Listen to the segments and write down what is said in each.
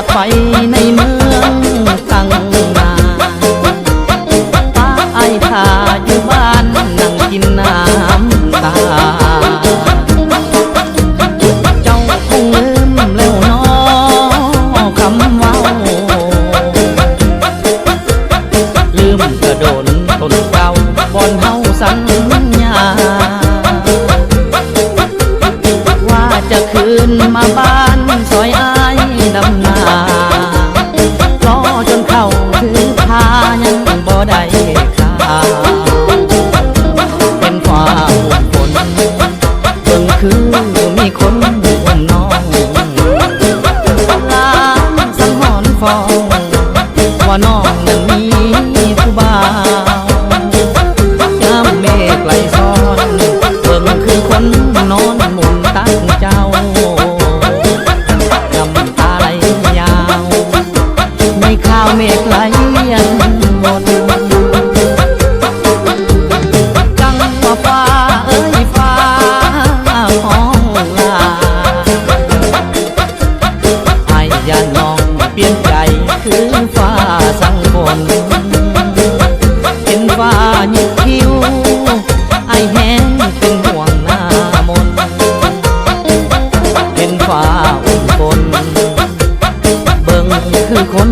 ากไปในเมืองตั้งนานป้าไอ้ขาอยู่บ้านนั่งกินน้ำตาจ้าคงลืมแล้วนอคำว่าลืมกะโดนต้นเกาบอนเฮาสัญญาว่าจะคืนมาบ้าน เขาถือพายังบ่ได้ข่าวเป็นความฝนเบิ่งคือมีคนห่วงน้องลางสังหรณ์ฟองว่าน้อง คือคน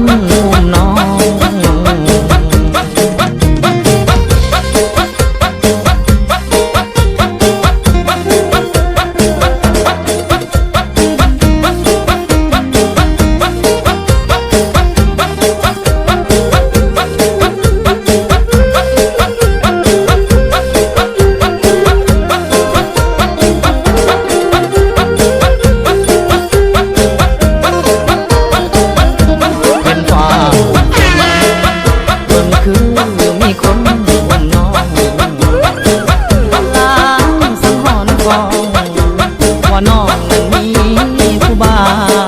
คนห่วงน้องลางสังหรณ์ฟองว่าน้องนั้นมีผู้บ่าว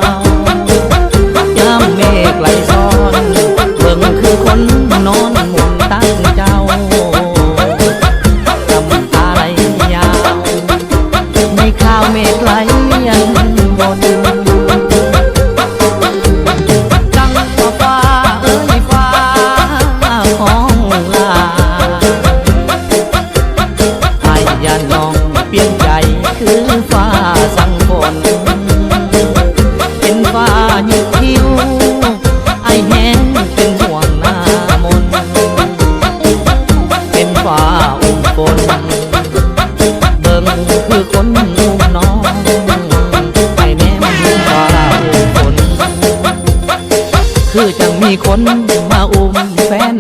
ฟ้าสั่งฝนเป็นฟ้าหยิบคิ้วไอ้แห้งเป็นห่วงหน้ามน เป็นฟ้าอุ่มฝนเบิ่งคือคนอุ้มน้องไปแม่มันฟ้าอุ่มฝนคือจังมีคนมาอุ้มแฟน